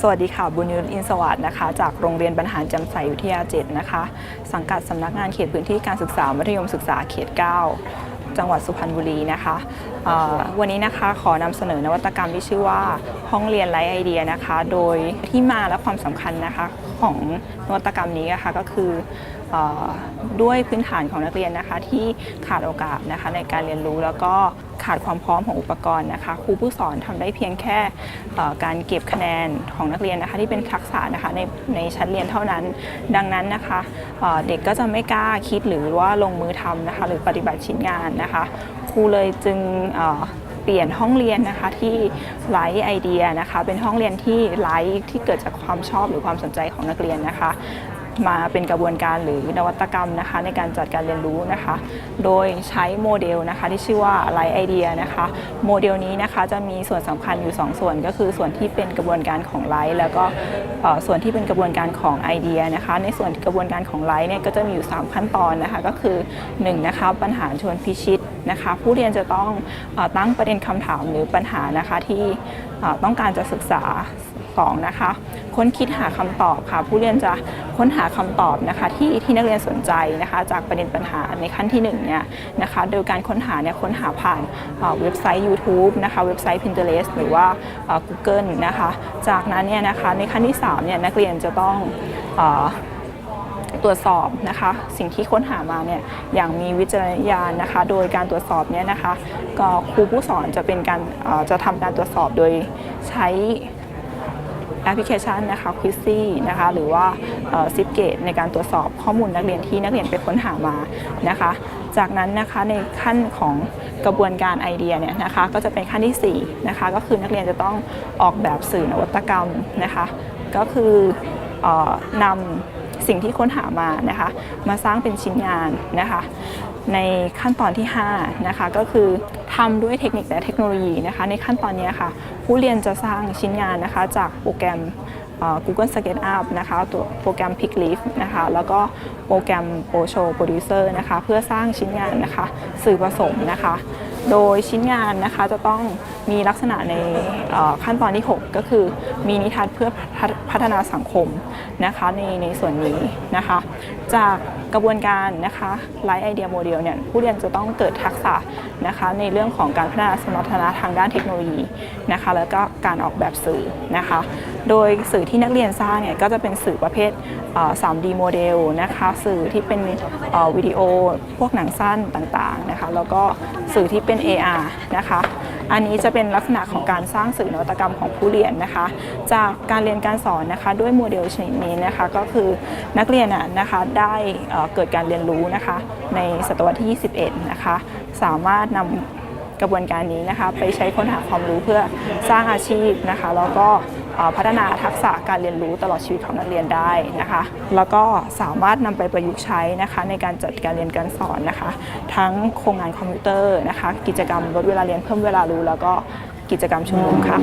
สวัสดีค่ะ บุญยุทธอินสวัสด์นะคะ จากโรงเรียนบรรหารจำใสวิทยา7นะคะ สังกัดสำนักงานเขตพื้นที่การศึกษา มัธยมศึกษาเขต 9 จังหวัดสุพรรณบุรีนะคะ วันนี้นะคะขอนำเสนอนวัตกรรมที่ชื่อว่าห้องเรียนไร้ไอเดียนะคะ โดยที่มาและความสำคัญนะคะของนวัตกรรมนี้นะคะก็คืออด้วยพื้นฐานของนักเรียนนะคะที่ขาดโอกาสนะคะในการเรียนรู้แล้วก็ ขาดความพร้อมของอุปกรณ์นะคะ ครูผู้สอนทำได้เพียงแค่การเก็บคะแนนของนักเรียนนะคะที่เป็นทักษะนะคะในในชั้นเรียนเท่านั้น ดังนั้นนะคะเเด็กก็จะไม่กล้าคิดหรือว่าลงมือทำนะคะหรือปฏิบัติชิ้นงานนะคะครูเลยจึงเเปลี่ยนห้องเรียนนะคะที่ไร้ไอเดียนะคะเป็นห้องเรียนที่ไร้ที่เกิดจากความชอบหรือความสนใจของนักเรียนนะคะ มาเป็นกระบวนการหรือนวัตกรรมนะคะ ในการจัดการเรียนรู้นะคะ โดยใช้โมเดลนะคะ ที่ชื่อว่าไลท์ไอเดียนะคะ โมเดลนี้นะคะจะมีส่วนสำคัญอยู่ 2 ส่วนก็คือส่วนที่เป็นกระบวนการของไลท์แล้วก็ส่วนที่เป็นกระบวนการของไอเดียนะคะ ในส่วนกระบวนการของไลท์เนี่ยก็จะมีอยู่ 3 ขั้นตอนนะคะ ก็คือ1นะคะปัญหาชวนพิชิต นะคะ ผู้เรียนจะต้องอตั้งประเด็นคำถามหรือปัญหานะคะที่ต้องการจะศึกษา2นะคะค้นคิดหาคำตอบค่ะ ผู้เรียนจะค้นหาคำตอบนะคะ ที่ที่นักเรียนสนใจนะคะ จากประเด็นปัญหาในขั้นที่1เนี่ยนะคะโดยการค้นหาเนี่ยค้นหาผ่านเว็บไซต์ YouTube นะคะเว็บไซต์ Pinterest หรือว่า Google นะคะ จากนั้นเนี่ยนะคะในขั้นที่3เนี่ยนักเรียนจะต้องอ ตรวจสอบนะคะ สิ่งที่ค้นหามาเนี่ยอย่างมีวิจารณญาณนะคะ โดยการตรวจสอบเนี่ยนะคะ ก็ครูผู้สอนจะเป็นการจะทำการตรวจสอบโดยใช้แอปพลิเคชันนะคะควิซซี่นะคะ หรือว่าซิปเกตในการตรวจสอบข้อมูลนักเรียนที่นักเรียนไปค้นหามานะคะ จากนั้นนะคะในขั้นของกระบวนการไอเดียเนี่ยนะคะ ก็จะเป็นขั้นที่4นะคะ ก็คือนักเรียนจะต้องออกแบบสื่อนวัตกรรมนะคะ ก็คืออนำ สิ่งที่ค้นหามานะคะมาสร้างเป็นชิ้นงานนะคะในขั้นตอนที่5นะคะก็คือทำด้วยเทคนิคและเทคโนโลยีนะคะในขั้นตอนนี้ค่ะผู้เรียนจะสร้างชิ้นงานนะคะจากโปรแกรม Google SketchUp นะคะตัวโปรแกรม Pickleaf นะคะแล้วก็โปรแกรม Posho Producer นะคะเพื่อสร้างชิ้นงานนะคะสื่อผสมนะคะ โดยชิ้นงานนะคะจะต้อง มีลักษณะในขั้นตอนที่ 6 ก็คือมีนิทัศน์เพื่อพัฒพัฒนาสังคมนะคะในในส่วนนี้นะคะ จากกระบวนการนะคะไลท์ไอเดียโมเดลเนี่ยผู้เรียนจะต้องเกิดทักษะนะคะในเรื่องของการพัฒนาสมรรถนะทางด้านเทคโนโลยีนะคะแล้วก็การออกแบบสื่อนะคะ โดยสื่อที่นักเรียนสร้างเนี่ยก็จะเป็นสื่อประเภท 3D โมเดลนะคะสื่อที่เป็นวิดีโอพวกหนังสั้นต่างๆนะคะแล้วก็สื่อที่เป็น AR นะคะอันนี้จะเป็นลักษณะของการสร้างสื่อนวัตกรรมของผู้เรียนนะคะ จากการเรียนการสอนนะคะด้วยโมเดลชนิดนี้นะคะก็คือนักเรียนนะคะได้เกิดการเรียนรู้นะคะในศตวรรษที่ 21 นะคะสามารถนำกระบวนการนี้นะคะไปใช้ค้นหาความรู้เพื่อสร้างอาชีพนะคะ แล้วก็ พัฒนาทักษะการเรียนรู้ตลอดชีวิตของนักเรียนได้นะคะ แล้วก็สามารถนำไปประยุกต์ใช้นะคะในการจัดการเรียนการสอนนะคะ ทั้งโครงงานคอมพิวเตอร์นะคะ กิจกรรมลดเวลาเรียนเพิ่มเวลารู้ แล้วก็กิจกรรมชุมนุมค่ะ